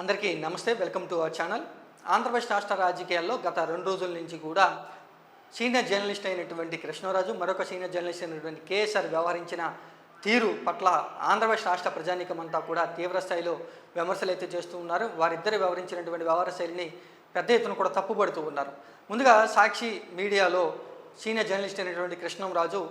అందరికీ నమస్తే welcome to our channel. Andhra Pradesh రాష్ట్ర రాజకీయాల్లో గత రెండు రోజుల నుంచి కూడా సీనియర్ జర్నలిస్ట్ అయినటువంటి కృష్ణరాజు మరొక సీనియర్ జర్నలిస్ట్ అయినటువంటి కేఎస్ఆర్ వ్యవహరించిన తీరు పట్ల ఆంధ్రప్రదేశ్ రాష్ట్ర ప్రజానీకమంతా కూడా తీవ్ర స్థాయిలో విమర్శలు అయితే చేస్తూ ఉన్నారు. వారిద్దరు వ్యవహరించినటువంటి వ్యవహార శైలిని పెద్ద ఎత్తున కూడా తప్పుపడుతూ ఉన్నారు. ముందుగా సాక్షి మీడియాలో సీనియర్ జర్నలిస్ట్ అయినటువంటి కృష్ణంరాజు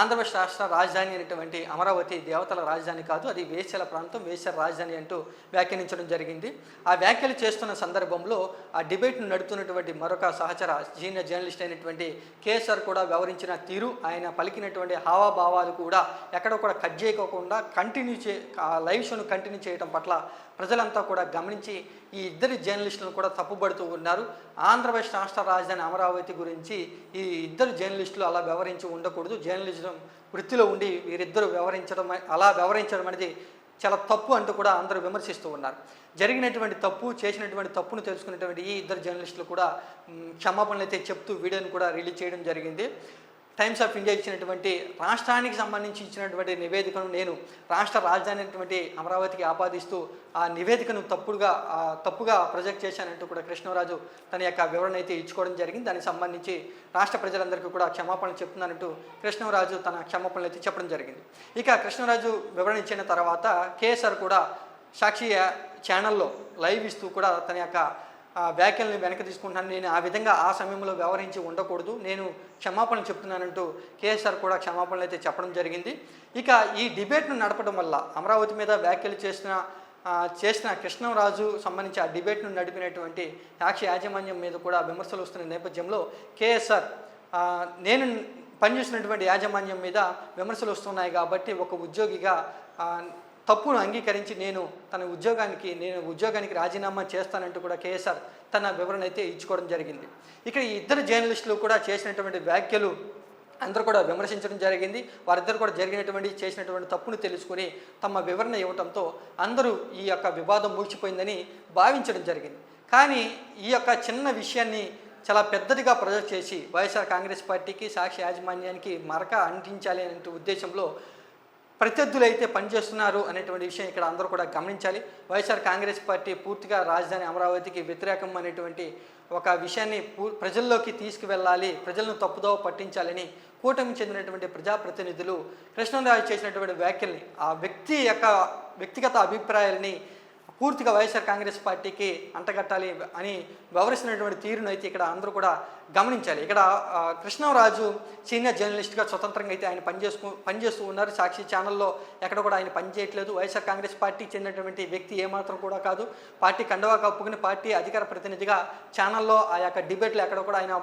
ఆంధ్రప్రదేశ్ రాష్ట్ర రాజధాని అయినటువంటి అమరావతి దేవతల రాజధాని కాదు అది వేశ్యల ప్రాంతం వేశ్యల రాజధాని అంటూ వ్యాఖ్యానించడం జరిగింది. ఆ వ్యాఖ్యలు చేస్తున్న సందర్భంలో ఆ డిబేట్ను నడుపుతున్నటువంటి మరొక సహచర సీనియర్ జర్నలిస్ట్ అయినటువంటి కేఎస్ఆర్ కూడా వ్యవహరించిన తీరు. ఆయన పలికినటువంటి హావాభావాలు కూడా ఎక్కడ కూడా కట్ చేయకోకుండా కంటిన్యూ చే ఆ లైవ్ షోను కంటిన్యూ చేయడం పట్ల ప్రజలంతా కూడా గమనించి ఈ ఇద్దరి జర్నలిస్టులను కూడా తప్పుబడుతూ ఉన్నారు. ఆంధ్రప్రదేశ్ రాష్ట్ర రాజధాని అమరావతి గురించి ఈ ఇద్దరు జర్నలిస్టులు అలా వ్యవహరించి ఉండకూడదు. జర్నలిజం వృత్తిలో ఉండి వీరిద్దరు వ్యవహరించడం అలా వ్యవహరించడం అనేది చాలా తప్పు అంటూ కూడా అందరూ విమర్శిస్తూ ఉన్నారు. జరిగినటువంటి తప్పు చేసినటువంటి తప్పును తెలుసుకున్నటువంటి ఈ ఇద్దరు జర్నలిస్టులు కూడా క్షమాపణలు అయితే చెప్తూ వీడియోని కూడా రిలీజ్ చేయడం జరిగింది. టైమ్స్ ఆఫ్ ఇండియా ఇచ్చినటువంటి రాష్ట్రానికి సంబంధించి ఇచ్చినటువంటి నివేదికను నేను రాష్ట్ర రాజధాని అమరావతికి ఆపాదిస్తూ ఆ నివేదికను తప్పుడుగా తప్పుగా ప్రొజెక్ట్ చేశానంటూ కూడా కృష్ణరాజు తన యొక్క వివరణ అయితే ఇచ్చుకోవడం జరిగింది. దానికి సంబంధించి రాష్ట్ర ప్రజలందరికీ కూడా క్షమాపణలు చెప్తున్నానంటూ కృష్ణరాజు తన క్షమాపణలు అయితే చెప్పడం జరిగింది. ఇక కృష్ణరాజు వివరణ ఇచ్చిన తర్వాత కేఎస్ఆర్ కూడా సాక్షి ఛానల్లో లైవ్ ఇస్తూ కూడా తన యొక్క వ్యాఖ్యల్ని వెనక్కి తీసుకుంటున్నాను. నేను ఆ విధంగా ఆ సమయంలో వ్యవహరించి ఉండకూడదు. నేను క్షమాపణలు చెప్తున్నానంటూ కేఎస్ఆర్ కూడా క్షమాపణలు అయితే చెప్పడం జరిగింది. ఇక ఈ డిబేట్ను నడపడం వల్ల అమరావతి మీద వ్యాఖ్యలు చేసిన చేసిన కృష్ణరాజు సంబంధించి ఆ డిబేట్ను నడిపినటువంటి సాక్షి యాజమాన్యం మీద కూడా విమర్శలు వస్తున్న నేపథ్యంలో కేఎస్ఆర్ నేను పనిచేసినటువంటి యాజమాన్యం మీద విమర్శలు వస్తున్నాయి కాబట్టి ఒక ఉద్యోగిగా తప్పును అంగీకరించి నేను తన ఉద్యోగానికి నేను ఉద్యోగానికి రాజీనామా చేస్తానంటూ కూడా కేఎస్ఆర్ తన వివరణ అయితే ఇచ్చుకోవడం జరిగింది. ఇక్కడ ఈ ఇద్దరు జర్నలిస్టులు కూడా చేసినటువంటి వ్యాఖ్యలు అందరూ కూడా విమర్శించడం జరిగింది. వారిద్దరు కూడా జరిగినటువంటి చేసినటువంటి తప్పును తెలుసుకుని తమ వివరణ ఇవ్వడంతో అందరూ ఈ యొక్క వివాదం ముగిసిపోయిందని భావించడం జరిగింది. కానీ ఈ యొక్క చిన్న విషయాన్ని చాలా పెద్దదిగా ప్రొజెక్ట్ చేసి వైఎస్ఆర్ కాంగ్రెస్ పార్టీకి సాక్షి యాజమాన్యానికి మరక అంటించాలి అనే ఉద్దేశంలో ప్రత్యర్థులు అయితే పనిచేస్తున్నారు అనేటువంటి విషయం ఇక్కడ అందరూ కూడా గమనించాలి. వైఎస్ఆర్ కాంగ్రెస్ పార్టీ పూర్తిగా రాజధాని అమరావతికి వ్యతిరేకం అనేటువంటి ఒక విషయాన్ని పూ ప్రజల్లోకి తీసుకువెళ్ళాలి ప్రజలను తప్పుదోవ పట్టించాలని కూటమి చెందినటువంటి ప్రజాప్రతినిధులు కృష్ణరాజు చేసినటువంటి వ్యాఖ్యల్ని ఆ వ్యక్తి యొక్క వ్యక్తిగత అభిప్రాయాలని పూర్తిగా వైఎస్ఆర్ కాంగ్రెస్ పార్టీకి అంటగట్టాలి అని వ్యవహరిస్తున్నటువంటి తీరును అయితే ఇక్కడ అందరూ కూడా గమనించాలి. ఇక్కడ కృష్ణరాజు సీనియర్ జర్నలిస్ట్గా స్వతంత్రంగా అయితే ఆయన పనిచేసుకు పనిచేస్తూ ఉన్నారు. సాక్షి ఛానల్లో ఎక్కడ కూడా ఆయన పనిచేయట్లేదు వైఎస్ఆర్ కాంగ్రెస్ పార్టీ చెందినటువంటి వ్యక్తి ఏమాత్రం కూడా కాదు. పార్టీ కండవా కప్పుకుని పార్టీ అధికార ప్రతినిధిగా ఛానల్లో ఆ యొక్క డిబేట్లు ఎక్కడ కూడా ఆయన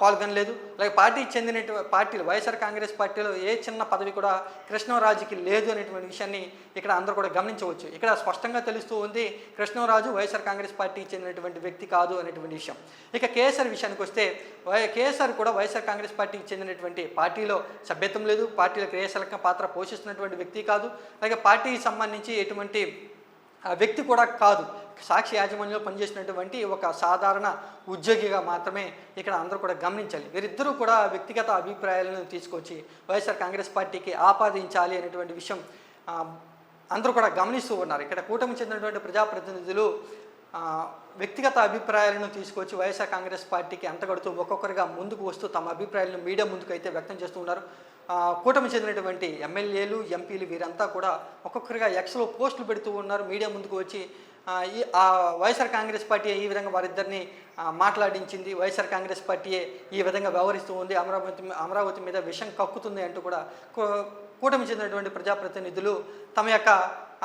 పాల్గొనలేదు అలాగే పార్టీకి చెందిన పార్టీలు వైఎస్ఆర్ కాంగ్రెస్ పార్టీలో ఏ చిన్న పదవి కూడా కృష్ణరాజుకి లేదు అనేటువంటి విషయాన్ని ఇక్కడ అందరూ కూడా గమనించవచ్చు. ఇక్కడ స్పష్టంగా తెలుస్తూ ఉంది కృష్ణరాజు వైఎస్ఆర్ కాంగ్రెస్ పార్టీకి చెందినటువంటి వ్యక్తి కాదు అనేటువంటి విషయం. ఇక కేఎస్ఆర్ విషయానికి వస్తే వై కేఎస్ఆర్ కూడా వైఎస్ఆర్ కాంగ్రెస్ పార్టీకి చెందినటువంటి పార్టీలో సభ్యత్వం లేదు. పార్టీలో క్రియాశీలక పాత్ర పోషిస్తున్నటువంటి వ్యక్తి కాదు. అలాగే పార్టీకి సంబంధించి ఎటువంటి వ్యక్తి కూడా కాదు. సాక్షి యాజమాన్యంలో పనిచేసినటువంటి ఒక సాధారణ ఉద్యోగిగా మాత్రమే ఇక్కడ అందరూ కూడా గమనించాలి. వీరిద్దరూ కూడా వ్యక్తిగత అభిప్రాయాలను తీసుకొచ్చి వైఎస్ఆర్ కాంగ్రెస్ పార్టీకి ఆపాదించాలి అనేటువంటి విషయం అందరూ కూడా గమనిస్తూ ఉన్నారు. ఇక్కడ కూటమి చెందినటువంటి ప్రజాప్రతినిధులు వ్యక్తిగత అభిప్రాయాలను తీసుకొచ్చి వైఎస్ఆర్ కాంగ్రెస్ పార్టీకి అంతగడుతూ ఒక్కొక్కరుగా ముందుకు వస్తూ తమ అభిప్రాయాలను మీడియా ముందుకు అయితే వ్యక్తం చేస్తూ ఉన్నారు. కూటమి చెందినటువంటి ఎమ్మెల్యేలు ఎంపీలు వీరంతా కూడా ఒక్కొక్కరిగా ఎక్స్లో పోస్టులు పెడుతూ ఉన్నారు. మీడియా ముందుకు వచ్చి ఈ ఆ వైఎస్ఆర్ కాంగ్రెస్ పార్టీ ఈ విధంగా వారిద్దరిని మాట్లాడించింది వైఎస్ఆర్ కాంగ్రెస్ పార్టీయే ఈ విధంగా వ్యవహరిస్తూ ఉంది అమరావతి అమరావతి మీద విషం కక్కుతుంది అంటూ కూడా కూటమి చెందినటువంటి ప్రజాప్రతినిధులు తమ యొక్క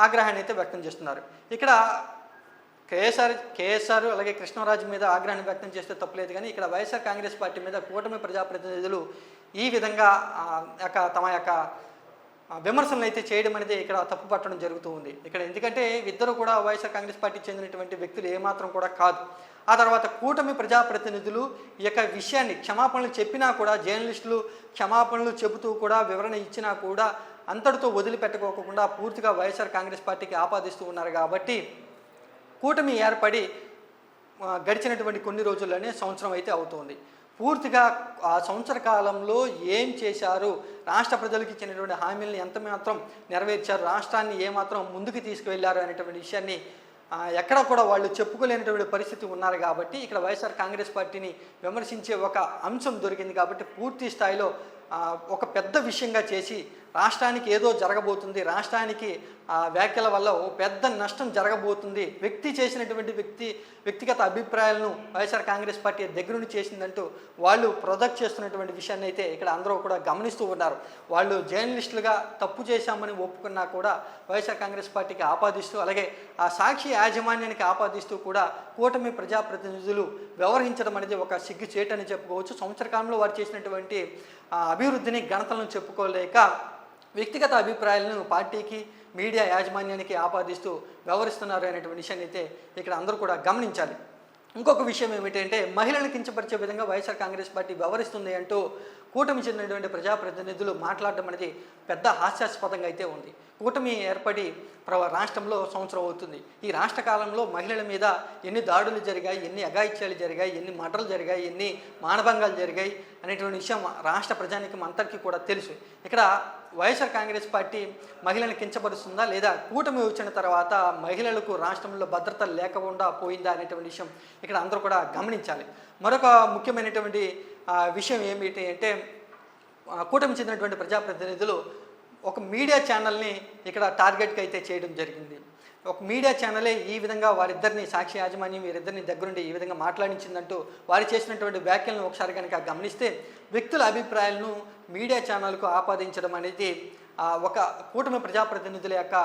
ఆగ్రహాన్ని అయితే వ్యక్తం చేస్తున్నారు. ఇక్కడ కేఎస్ఆర్ కేఎస్ఆర్ అలాగే కృష్ణరాజు మీద ఆగ్రహాన్ని వ్యక్తం చేస్తే తప్పులేదు కానీ ఇక్కడ వైఎస్ఆర్ కాంగ్రెస్ పార్టీ మీద కూటమి ప్రజాప్రతినిధులు ఈ విధంగా యొక్క తమ యొక్క విమర్శలు విమర్శలను అయితే చేయడం అనేది ఇక్కడ తప్పు పట్టడం జరుగుతూ ఉంది. ఇక్కడ ఎందుకంటే ఇద్దరు కూడా వైఎస్ఆర్ కాంగ్రెస్ పార్టీకి చెందినటువంటి వ్యక్తులు ఏమాత్రం కూడా కాదు. ఆ తర్వాత కూటమి ప్రజాప్రతినిధులు ఈ యొక్క విషయాన్ని క్షమాపణలు చెప్పినా కూడా జర్నలిస్టులు క్షమాపణలు చెబుతూ కూడా వివరణ ఇచ్చినా కూడా అంతటితో వదిలిపెట్టుకోకుండా పూర్తిగా వైఎస్ఆర్ కాంగ్రెస్ పార్టీకి ఆపాదిస్తూ ఉన్నారు కాబట్టి కూటమి ఏర్పడి గడిచినటువంటి కొన్ని రోజుల్లోనే సంవత్సరం అయితే అవుతుంది. పూర్తిగా ఆ సంవత్సర కాలంలో ఏం చేశారు? రాష్ట్ర ప్రజలకు ఇచ్చినటువంటి హామీలను ఎంత మాత్రం నెరవేర్చారు? రాష్ట్రాన్ని ఏమాత్రం ముందుకు తీసుకువెళ్ళారు అనేటువంటి విషయాన్ని ఎక్కడ కూడా వాళ్ళు చెప్పుకోలేనటువంటి పరిస్థితి ఉన్నారు కాబట్టి ఇక్కడ వైఎస్ఆర్ కాంగ్రెస్ పార్టీని విమర్శించే ఒక అంశం దొరికింది కాబట్టి పూర్తి స్థాయిలో ఒక పెద్ద విషయంగా చేసి రాష్ట్రానికి ఏదో జరగబోతుంది రాష్ట్రానికి ఆ వ్యాఖ్యల వల్ల ఓ పెద్ద నష్టం జరగబోతుంది. వ్యక్తి చేసినటువంటి వ్యక్తి వ్యక్తిగత అభిప్రాయాలను వైఎస్ఆర్ కాంగ్రెస్ పార్టీ దగ్గరుండి చేసిందంటూ వాళ్ళు ప్రొజెక్ట్ చేస్తున్నటువంటి విషయాన్ని అయితే ఇక్కడ అందరూ కూడా గమనిస్తూ ఉన్నారు. వాళ్ళు జర్నలిస్టులుగా తప్పు చేశామని ఒప్పుకున్నా కూడా వైఎస్ఆర్ కాంగ్రెస్ పార్టీకి ఆపాదిస్తూ అలాగే ఆ సాక్షి యాజమాన్యానికి ఆపాదిస్తూ కూడా కూటమి ప్రజాప్రతినిధులు వ్యవహరించడం అనేది ఒక సిగ్గు చేటని చెప్పుకోవచ్చు. సంవత్సర కాలంలో వారు చేసినటువంటి అభివృద్ధిని ఘనతలను చెప్పుకోలేక వ్యక్తిగత అభిప్రాయాలను పార్టీకి మీడియా యాజమాన్యానికి ఆపాదిస్తూ వ్యవహరిస్తున్నారు అనేటువంటి విషయాన్ని అయితే ఇక్కడ అందరూ కూడా గమనించాలి. ఇంకొక విషయం ఏమిటంటే మహిళలను కించపరిచే విధంగా వైఎస్ఆర్ కాంగ్రెస్ పార్టీ వ్యవహరిస్తుంది అంటూ కూటమి చెందినటువంటి ప్రజాప్రతినిధులు మాట్లాడడం అనేది పెద్ద హాస్యాస్పదంగా అయితే ఉంది. కూటమి ఏర్పడి ప్ర రాష్ట్రంలో సంవత్సరం అవుతుంది. ఈ రాష్ట్ర కాలంలో మహిళల మీద ఎన్ని దాడులు జరిగాయి ఎన్ని అఘాయిత్యాలు జరిగాయి ఎన్ని మటలు జరిగాయి ఎన్ని మానభంగాలు జరిగాయి అనేటువంటి విషయం రాష్ట్ర ప్రజానికి అందరికీ కూడా తెలుసు. ఇక్కడ వైఎస్ఆర్ కాంగ్రెస్ పార్టీ మహిళలను కించపరుస్తుందా లేదా కూటమి వచ్చిన తర్వాత మహిళలకు రాష్ట్రంలో భద్రత లేకుండా పోయిందా అనేటువంటి విషయం ఇక్కడ అందరూ కూడా గమనించాలి. మరొక ముఖ్యమైనటువంటి ఆ, విషయం ఏమిటి అంటే కూటమి చెందినటువంటి ప్రజాప్రతినిధులు ఒక మీడియా ఛానల్ని ఇక్కడ టార్గెట్కి అయితే చేయడం జరిగింది. ఒక మీడియా ఛానలే ఈ విధంగా వారిద్దరిని సాక్షి యాజమాన్యం వీరిద్దరిని దగ్గరుండి ఈ విధంగా మాట్లాడించిందంటూ వారు చేసినటువంటి వ్యాఖ్యలను ఒకసారి కనుక గమనిస్తే వ్యక్తుల అభిప్రాయాలను మీడియా ఛానల్కు ఆపాదించడం అనేది ఒక కూటమి ప్రజాప్రతినిధుల యొక్క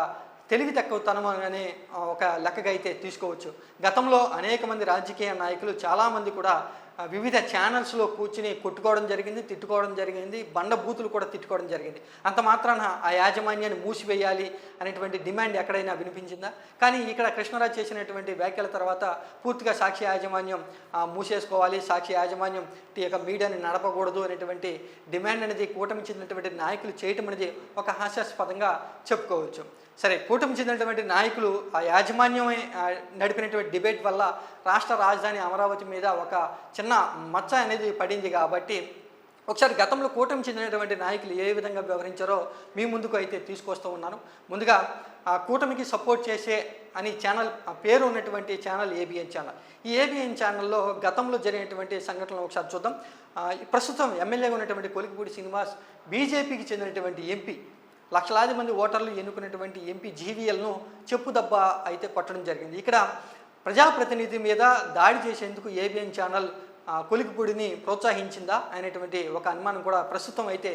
తెలివి తక్కువతనం అనే ఒక లెక్కగా అయితే తీసుకోవచ్చు. గతంలో అనేక మంది రాజకీయ నాయకులు చాలామంది కూడా వివిధ ఛానల్స్లో కూర్చుని కొట్టుకోవడం జరిగింది తిట్టుకోవడం జరిగింది బండ బూతులు కూడా తిట్టుకోవడం జరిగింది. అంత మాత్రాన ఆ యాజమాన్యాన్ని మూసివేయాలి అనేటువంటి డిమాండ్ ఎక్కడైనా వినిపించిందా? కానీ ఇక్కడ కృష్ణరాజు చేసినటువంటి వ్యాఖ్యల తర్వాత పూర్తిగా సాక్షి యాజమాన్యం మూసేసుకోవాలి సాక్షి యాజమాన్యం ఈ యొక్క మీడియాని నడపకూడదు అనేటువంటి డిమాండ్ అనేది కూటమి చెందినటువంటి నాయకులు చేయటం అనేది ఒక హాస్యాస్పదంగా చెప్పుకోవచ్చు. సరే కూటమి చెందినటువంటి నాయకులు ఆ యాజమాన్యమే నడిపినటువంటి డిబేట్ వల్ల రాష్ట్ర రాజధాని అమరావతి మీద ఒక చిన్న చిన్న మచ్చ అనేది పడింది కాబట్టి ఒకసారి గతంలో కూటమి చెందినటువంటి నాయకులు ఏ విధంగా వ్యవహరించారో మీ ముందుకు అయితే తీసుకొస్తూ ఉన్నాను. ముందుగా ఆ కూటమికి సపోర్ట్ చేసే అని ఛానల్ ఆ పేరు ఉన్నటువంటి ఛానల్ ఏబిఎన్ ఛానల్. ఈ ఏబిఎన్ ఛానల్లో గతంలో జరిగినటువంటి సంఘటనలు ఒకసారి చూద్దాం. ప్రస్తుతం ఎమ్మెల్యేగా ఉన్నటువంటి కొలికిపూడి శ్రీనివాస్ బీజేపీకి చెందినటువంటి ఎంపీ లక్షలాది మంది ఓటర్లు ఎన్నుకున్నటువంటి ఎంపీ జీవీఎల్ను చెప్పు దెబ్బ అయితే కొట్టడం జరిగింది. ఇక్కడ ప్రజాప్రతినిధి మీద దాడి చేసేందుకు ఏబిఎన్ ఛానల్ కొలికిపూడిని ప్రోత్సహించిందా అనేటువంటి ఒక అనుమానం కూడా ప్రస్తుతం అయితే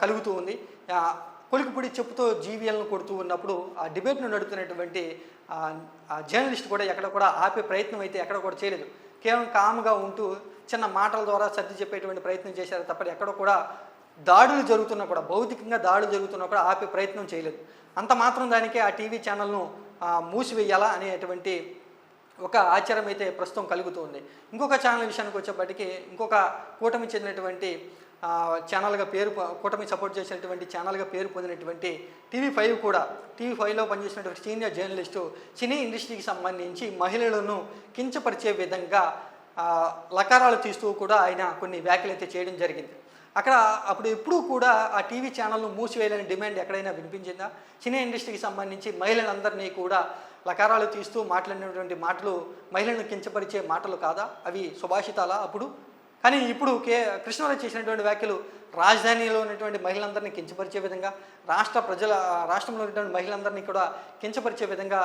కలుగుతూ ఉంది. కొలికిపూడి చెప్పుతో జీవీఎల్ను కొడుతూ ఉన్నప్పుడు ఆ డిబేట్ను నడుపుతున్నటువంటి ఆ, జర్నలిస్ట్ కూడా ఎక్కడ కూడా ఆపే ప్రయత్నం అయితే ఎక్కడ కూడా చేయలేదు. కేవలం కామ్గా ఉంటూ చిన్న మాటల ద్వారా సర్ది చెప్పేటువంటి ప్రయత్నం చేశారు తప్ప ఎక్కడ కూడా దాడులు జరుగుతున్నా కూడా భౌతికంగా దాడులు జరుగుతున్నా కూడా ఆపే ప్రయత్నం చేయలేదు. అంత మాత్రం దానికే ఆ టీవీ ఛానల్ను మూసివేయాలా అనేటువంటి ఒక ఆచారం అయితే ప్రస్తుతం కలుగుతుంది. ఇంకొక ఛానల్ విషయానికి వచ్చేప్పటికి ఇంకొక కూటమి చెందినటువంటి ఛానల్గా పేరు కూటమి సపోర్ట్ చేసినటువంటి ఛానల్గా పేరు పొందినటువంటి టీవీ ఫైవ్ కూడా టీవీ ఫైవ్లో పనిచేసినటువంటి సీనియర్ జర్నలిస్టు సినీ ఇండస్ట్రీకి సంబంధించి మహిళలను కించపరిచే విధంగా లకారాలు తీస్తూ కూడా ఆయన కొన్ని వ్యాఖ్యలు అయితే చేయడం జరిగింది. అక్కడ అప్పుడు ఎప్పుడూ కూడా ఆ టీవీ ఛానల్ను మూసివేయాలని డిమాండ్ ఎక్కడైనా వినిపించిందా? సినీ ఇండస్ట్రీకి సంబంధించి మహిళలందరినీ కూడా లకారాలు తీస్తూ మాట్లాడినటువంటి మాటలు మహిళలను కించపరిచే మాటలు కాదా? అవి సుభాషితాలా అప్పుడు? కానీ ఇప్పుడు కే కృష్ణరాజు చేసినటువంటి వ్యాఖ్యలు రాజధానిలో ఉన్నటువంటి మహిళలందరినీ కించపరిచే విధంగా రాష్ట్ర ప్రజల రాష్ట్రంలో ఉన్నటువంటి మహిళలందరినీ కూడా కించపరిచే విధంగా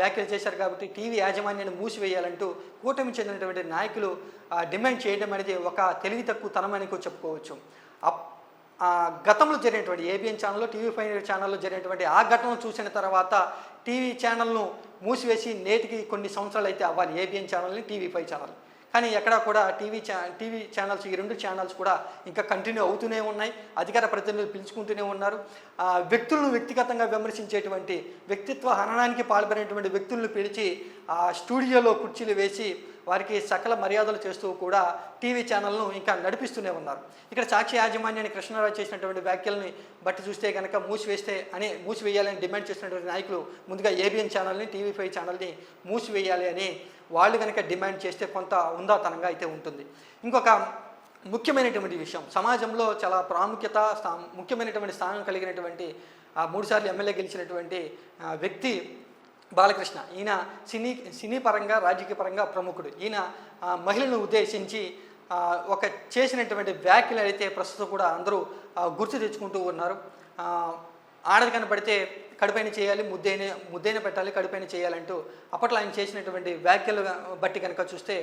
వ్యాఖ్యలు చేశారు కాబట్టి టీవీ యాజమాన్యాన్ని మూసివేయాలంటూ కూటమి చెందినటువంటి నాయకులు డిమాండ్ చేయడం అనేది ఒక తెలివి తక్కువ తనమని కూడా చెప్పుకోవచ్చు. అప్ గతంలో జరిగినటువంటి ఏబిఎన్ ఛానల్లో టీవీ ఫైవ్ ఛానల్లో జరిగినటువంటి ఆ ఘటనను చూసిన తర్వాత టీవీ ఛానల్ను మూసివేసి నేటికి కొన్ని సంవత్సరాలు అయితే అవ్వాలి ఏబిఎన్ ఛానల్ని టీవీ ఫైవ్ ఛానల్ కానీ ఎక్కడా కూడా టీవీ ఛా టీవీ ఛానల్స్ ఈ రెండు ఛానల్స్ కూడా ఇంకా కంటిన్యూ అవుతూనే ఉన్నాయి. అధికార ప్రతినిధులు పిలుచుకుంటూనే ఉన్నారు. వ్యక్తులను వ్యక్తిగతంగా విమర్శించేటువంటి వ్యక్తిత్వ హననానికి పాల్పడినటువంటి వ్యక్తులను పిలిచి ఆ స్టూడియోలో కుర్చీలు వేసి వారికి సకల మర్యాదలు చేస్తూ కూడా టీవీ ఛానల్ను ఇంకా నడిపిస్తూనే ఉన్నారు. ఇక్కడ సాక్షి యాజమాన్యాన్ని కృష్ణారావు చేసినటువంటి వ్యాఖ్యల్ని బట్టి చూస్తే కనుక మూసివేస్తే అని మూసివేయాలని డిమాండ్ చేసినటువంటి నాయకులు ముందుగా ఏబిఎన్ ఛానల్ని టీవీ ఫైవ్ ఛానల్ని మూసివేయాలి అని వాళ్ళు కనుక డిమాండ్ చేస్తే కొంత ఉందాతనంగా అయితే ఉంటుంది. ఇంకొక ముఖ్యమైనటువంటి విషయం సమాజంలో చాలా ప్రాముఖ్యత ముఖ్యమైనటువంటి స్థానం కలిగినటువంటి ఆ మూడుసార్లు ఎమ్మెల్యే గెలిచినటువంటి వ్యక్తి బాలకృష్ణ. ఈయన సినీ సినీ పరంగా రాజకీయ పరంగా ప్రముఖుడు. ఈయన మహిళలను ఉద్దేశించి ఒక చేసినటువంటి వ్యాఖ్యలు అయితే ప్రస్తుతం కూడా అందరూ గుర్తు తెచ్చుకుంటూ ఉన్నారు. ఆడది కనపడితే కడుపైన చేయాలి ముద్దైన ముద్దైన పెట్టాలి కడుపైన చేయాలంటూ అప్పట్లో ఆయన చేసినటువంటి వ్యాఖ్యలు బట్టి కనుక చూస్తే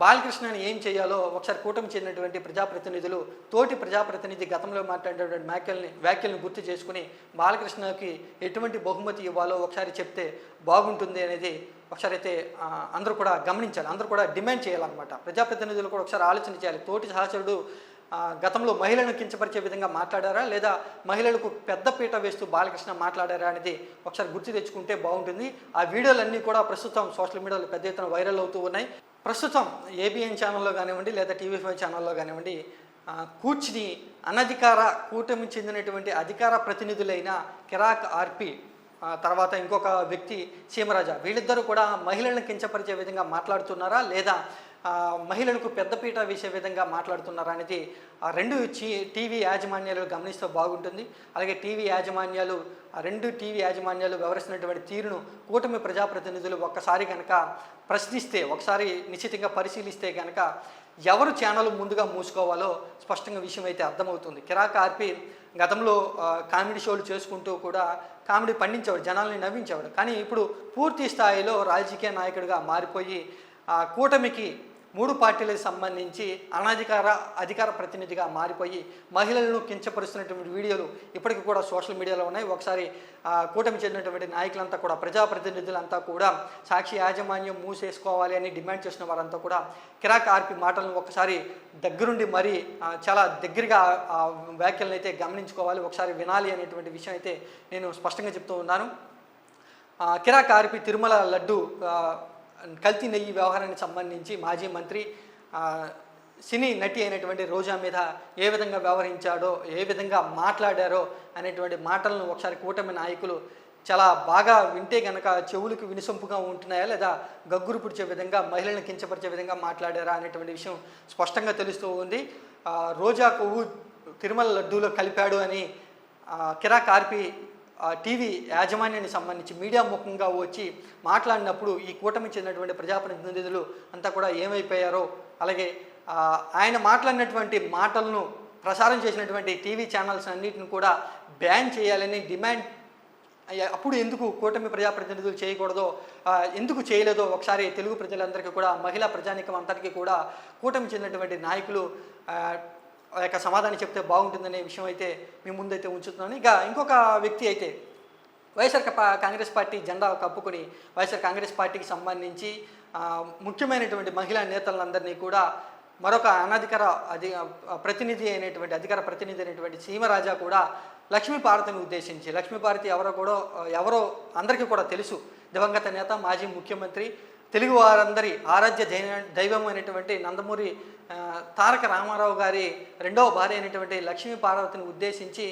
బాలకృష్ణని ఏం చేయాలో ఒకసారి కూటమి చెందినటువంటి ప్రజాప్రతినిధులు తోటి ప్రజాప్రతినిధి గతంలో మాట్లాడేటువంటి వ్యాఖ్యల్ని వ్యాఖ్యలను గుర్తు చేసుకుని బాలకృష్ణకి ఎటువంటి బహుమతి ఇవ్వాలో ఒకసారి చెప్తే బాగుంటుంది అనేది ఒకసారి అయితే అందరూ కూడా గమనించాలి. అందరూ కూడా డిమాండ్ చేయాలన్నమాట. ప్రజాప్రతినిధులు కూడా ఒకసారి ఆలోచన చేయాలి. తోటి సహచరుడు గతంలో మహిళను కించపరిచే విధంగా మాట్లాడారా? లేదా మహిళలకు పెద్ద పీట వేస్తూ బాలకృష్ణ మాట్లాడారా అనేది ఒకసారి గుర్తు తెచ్చుకుంటే బాగుంటుంది. ఆ వీడియోలన్నీ కూడా ప్రస్తుతం సోషల్ మీడియాలో పెద్ద ఎత్తున వైరల్ అవుతూ ఉన్నాయి. ప్రస్తుతం ఏబిఎన్ ఛానల్లో కానివ్వండి లేదా టీవీ ఫైవ్ ఛానల్లో కానివ్వండి కూర్చుని అనధికార కూటమి చెందినటువంటి అధికార ప్రతినిధులైన కిరాక్ ఆర్పి తర్వాత ఇంకొక వ్యక్తి సీమరాజా వీళ్ళిద్దరూ కూడా మహిళలను కించపరిచే విధంగా మాట్లాడుతున్నారా లేదా మహిళలకు పెద్దపీట వేసే విధంగా మాట్లాడుతున్నారు అనేది ఆ రెండు టీవీ యాజమాన్యాలు గమనిస్తే బాగుంటుంది. అలాగే టీవీ యాజమాన్యాలు ఆ రెండు టీవీ యాజమాన్యాలు వ్యవహరిస్తున్నటువంటి తీరును కూటమి ప్రజాప్రతినిధులు ఒక్కసారి కనుక ప్రశ్నిస్తే ఒకసారి నిశ్చితంగా పరిశీలిస్తే కనుక ఎవరు ఛానల్ ముందుగా మూసుకోవాలో స్పష్టంగా విషయం అయితే అర్థమవుతుంది. కిరాక్ ఆర్పి గతంలో కామెడీ షోలు చేసుకుంటూ కూడా కామెడీ పండించేవాడు జనాల్ని నవ్వించేవాడు. కానీ ఇప్పుడు పూర్తి స్థాయిలో రాజకీయ నాయకుడిగా మారిపోయి కూటమికి మూడు పార్టీలకు సంబంధించి అనధికార అధికార ప్రతినిధిగా మారిపోయి మహిళలను కించపరుస్తున్నటువంటి వీడియోలు ఇప్పటికీ కూడా సోషల్ మీడియాలో ఉన్నాయి. ఒకసారి కూటమి చెందినటువంటి నాయకులంతా కూడా ప్రజాప్రతినిధులంతా కూడా సాక్షి యాజమాన్యం మూసేసుకోవాలి అని డిమాండ్ చేసిన వారంతా కూడా కిరాక్ ఆర్పి మాటలను ఒకసారి దగ్గరుండి మరీ చాలా దగ్గరగా వ్యాఖ్యలను అయితే గమనించుకోవాలి. ఒకసారి వినాలి అనేటువంటి విషయం అయితే నేను స్పష్టంగా చెప్తూ ఉన్నాను. కిరాక్ ఆర్పి తిరుమల లడ్డు కల్తీ నెయ్యి వ్యవహారానికి సంబంధించి మాజీ మంత్రి సినీ నటి అయినటువంటి రోజా మీద ఏ విధంగా వ్యవహరించాడో ఏ విధంగా మాట్లాడారో అనేటువంటి మాటలను ఒకసారి కూటమి నాయకులు చాలా బాగా వింటే గనక చెవులకు వినిసొంపుగా ఉంటున్నాయా లేదా గగ్గురు పుడిచే విధంగా మహిళలను కించపరిచే విధంగా మాట్లాడారా అనేటువంటి విషయం స్పష్టంగా తెలుస్తూ ఉంది. రోజా కొవ్వు తిరుమల లడ్డూలో కలిపాడు అని కిరా కిరాక్ ఆర్పి టీవీ యాజమాన్యానికి సంబంధించి మీడియా ముఖంగా వచ్చి మాట్లాడినప్పుడు ఈ కూటమి చెందినటువంటి ప్రజాప్రతినిధులు అంతా కూడా ఏమైపోయారో అలాగే ఆయన మాట్లాడినటువంటి మాటలను ప్రసారం చేసినటువంటి టీవీ ఛానల్స్ అన్నిటిని కూడా బ్యాన్ చేయాలని డిమాండ్ అప్పుడు ఎందుకు కూటమి ప్రజాప్రతినిధులు చేయకూడదో ఎందుకు చేయలేదో ఒకసారి తెలుగు ప్రజలందరికీ కూడా మహిళా ప్రజానికం అంతటికీ కూడా కూటమి చెందినటువంటి నాయకులు యొక్క సమాధానం చెప్తే బాగుంటుందనే విషయం అయితే మీ ముందైతే ఉంచుతున్నాను. ఇక ఇంకొక వ్యక్తి అయితే వైఎస్ఆర్ కాంగ్రెస్ పార్టీ జెండా కప్పుకొని వైఎస్ఆర్ కాంగ్రెస్ పార్టీకి సంబంధించి ముఖ్యమైనటువంటి మహిళా నేతలందరినీ కూడా మరొక అనధికార అధి ప్రతినిధి అయినటువంటి అధికార ప్రతినిధి అయినటువంటి సీమరాజా కూడా లక్ష్మీపార్వతిని ఉద్దేశించి లక్ష్మీపార్వతి ఎవరో కూడా ఎవరో అందరికీ కూడా తెలుసు. దివంగత నేత మాజీ ముఖ్యమంత్రి తెలుగు వారందరి ఆరాధ్య దైవ దైవం అయినటువంటి నందమూరి తారక రామారావు గారి రెండవ భార్య అయినటువంటి లక్ష్మీ పార్వతిని ఉద్దేశించి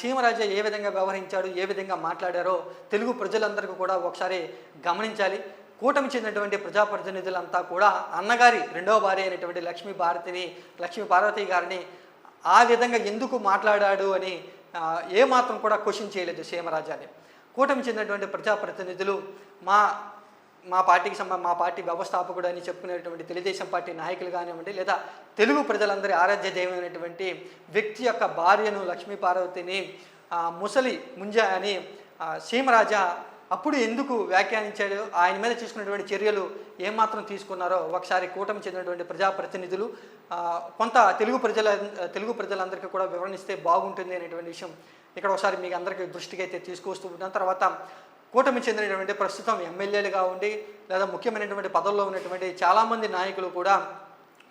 సీమరాజు ఏ విధంగా వ్యవహరించాడు ఏ విధంగా మాట్లాడారో తెలుగు ప్రజలందరికీ కూడా ఒకసారి గమనించాలి. కూటమి చెందినటువంటి ప్రజాప్రతినిధులంతా కూడా అన్నగారి రెండవ భార్య అయినటువంటి లక్ష్మీ భారతిని లక్ష్మీ పార్వతి గారిని ఆ విధంగా ఎందుకు మాట్లాడాడు అని ఏమాత్రం కూడా క్వశ్చన్ చేయలేదు సీమరాజాని. కూటమి చెందినటువంటి ప్రజాప్రతినిధులు మా మా పార్టీకి సంబ మా పార్టీ వ్యవస్థాపకుడు అని చెప్పుకునేటువంటి తెలుగుదేశం పార్టీ నాయకులు కానివ్వండి లేదా తెలుగు ప్రజలందరి ఆరాధ్య దైవమైనటువంటి వ్యక్తి యొక్క భార్యను లక్ష్మీ పార్వతిని ముసలి ముంజ అని సీమరాజా అప్పుడు ఎందుకు వ్యాఖ్యానించాడు ఆయన మీద తీసుకున్నటువంటి చర్యలు ఏమాత్రం తీసుకున్నారో ఒకసారి కూటమి చెందినటువంటి ప్రజాప్రతినిధులు కొంత తెలుగు ప్రజల తెలుగు ప్రజలందరికీ కూడా వివరణిస్తే బాగుంటుంది అనేటువంటి విషయం ఇక్కడ ఒకసారి మీకు అందరికీ దృష్టికి అయితే తీసుకొస్తూ ఉంటాం తర్వాత కూటమి చెందినటువంటి ప్రస్తుతం ఎమ్మెల్యేలుగా ఉండి లేదా ముఖ్యమైనటువంటి పదవుల్లో ఉన్నటువంటి చాలామంది నాయకులు కూడా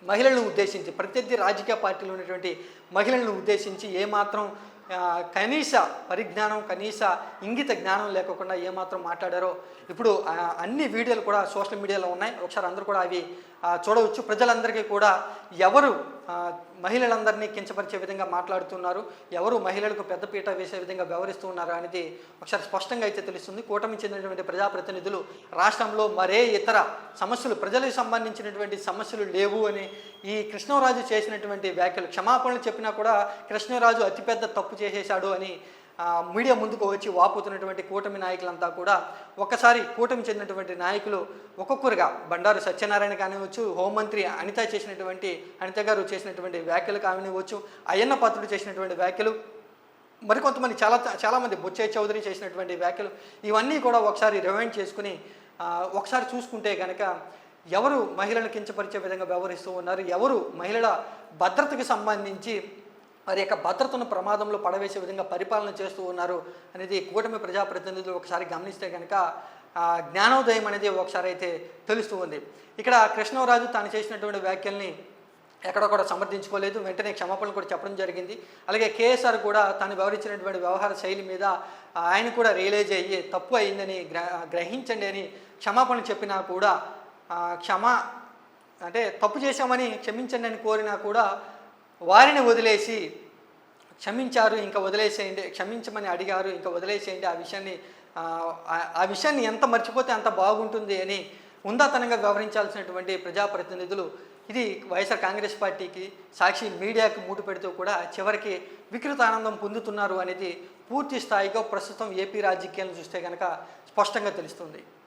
మహిళలను ఉద్దేశించి ప్రత్యర్థి రాజకీయ పార్టీలో ఉన్నటువంటి మహిళలను ఉద్దేశించి ఏమాత్రం కనీస పరిజ్ఞానం కనీస ఇంగిత జ్ఞానం లేకుండా ఏమాత్రం మాట్లాడారో ఇప్పుడు అన్ని వీడియోలు కూడా సోషల్ మీడియాలో ఉన్నాయి. ఒకసారి అందరూ కూడా అవి చూడవచ్చు. ప్రజలందరికీ కూడా ఎవరు మహిళలందరినీ కించపరిచే విధంగా మాట్లాడుతున్నారు. ఎవరు మహిళలకు పెద్దపీట వేసే విధంగా వ్యవహరిస్తున్నారా అనేది ఒకసారి స్పష్టంగా అయితే తెలుస్తుంది. కూటమి చెందినటువంటి ప్రజాప్రతినిధులు రాష్ట్రంలో మరే ఇతర సమస్యలు ప్రజలకు సంబంధించినటువంటి సమస్యలు లేవు అని ఈ కృష్ణరాజు చేసినటువంటి వ్యాఖ్యలు క్షమాపణలు చెప్పినా కూడా కృష్ణరాజు అతిపెద్ద తప్పు చేసేశాడు అని మీడియా ముందుకు వచ్చి వాపోతున్నటువంటి కూటమి నాయకులంతా కూడా ఒక్కసారి కూటమి చెందినటువంటి నాయకులు ఒక్కొక్కరుగా. బండారు సత్యనారాయణ కానివచ్చు హోంమంత్రి అనిత చేసినటువంటి అనిత గారు చేసినటువంటి వ్యాఖ్యలు కానివచ్చు అయ్యన్న పాత్రుడు చేసినటువంటి వ్యాఖ్యలు మరికొంతమంది చాలా చాలామంది బుచ్చయ్య చౌదరి చేసినటువంటి వ్యాఖ్యలు ఇవన్నీ కూడా ఒకసారి రివైండ్ చేసుకుని ఒకసారి చూసుకుంటే కనుక ఎవరు మహిళలను కించపరిచే విధంగా వ్యవహరిస్తూ ఉన్నారు ఎవరు మహిళల భద్రతకు సంబంధించి వారి యొక్క భద్రతను ప్రమాదంలో పడవేసే విధంగా పరిపాలన చేస్తూ ఉన్నారు అనేది కూటమి ప్రజాప్రతినిధులు ఒకసారి గమనిస్తే కనుక జ్ఞానోదయం అనేది ఒకసారి అయితే తెలుస్తూ ఉంది. ఇక్కడ కృష్ణరాజు తాను చేసినటువంటి వ్యాఖ్యల్ని ఎక్కడ కూడా సమర్థించుకోలేదు. వెంటనే క్షమాపణలు కూడా చెప్పడం జరిగింది. అలాగే కేఎస్ఆర్ కూడా తాను వ్యవహరించినటువంటి వ్యవహార శైలి మీద ఆయన కూడా రియలైజ్ అయ్యి తప్పు అయిందని గ్ర గ్రహించండి అని క్షమాపణ చెప్పినా కూడా క్షమా అంటే తప్పు చేశామని క్షమించండి అని కోరినా కూడా వారిని వదిలేసి క్షమించారు ఇంకా వదిలేసేయండి క్షమించమని అడిగారు ఇంకా వదిలేసేయండి ఆ విషయాన్ని ఆ, విషయాన్ని ఎంత మర్చిపోతే అంత బాగుంటుంది అని ఉందాతనంగా వ్యవహరించాల్సినటువంటి ప్రజాప్రతినిధులు ఇది వైఎస్ఆర్ కాంగ్రెస్ పార్టీకి సాక్షి మీడియాకి మూటు పెడుతూ కూడా చివరికి వికృత ఆనందం పొందుతున్నారు అనేది పూర్తి స్థాయిగా ప్రస్తుతం ఏపీ రాజకీయాలను చూస్తే కనుక స్పష్టంగా తెలుస్తుంది.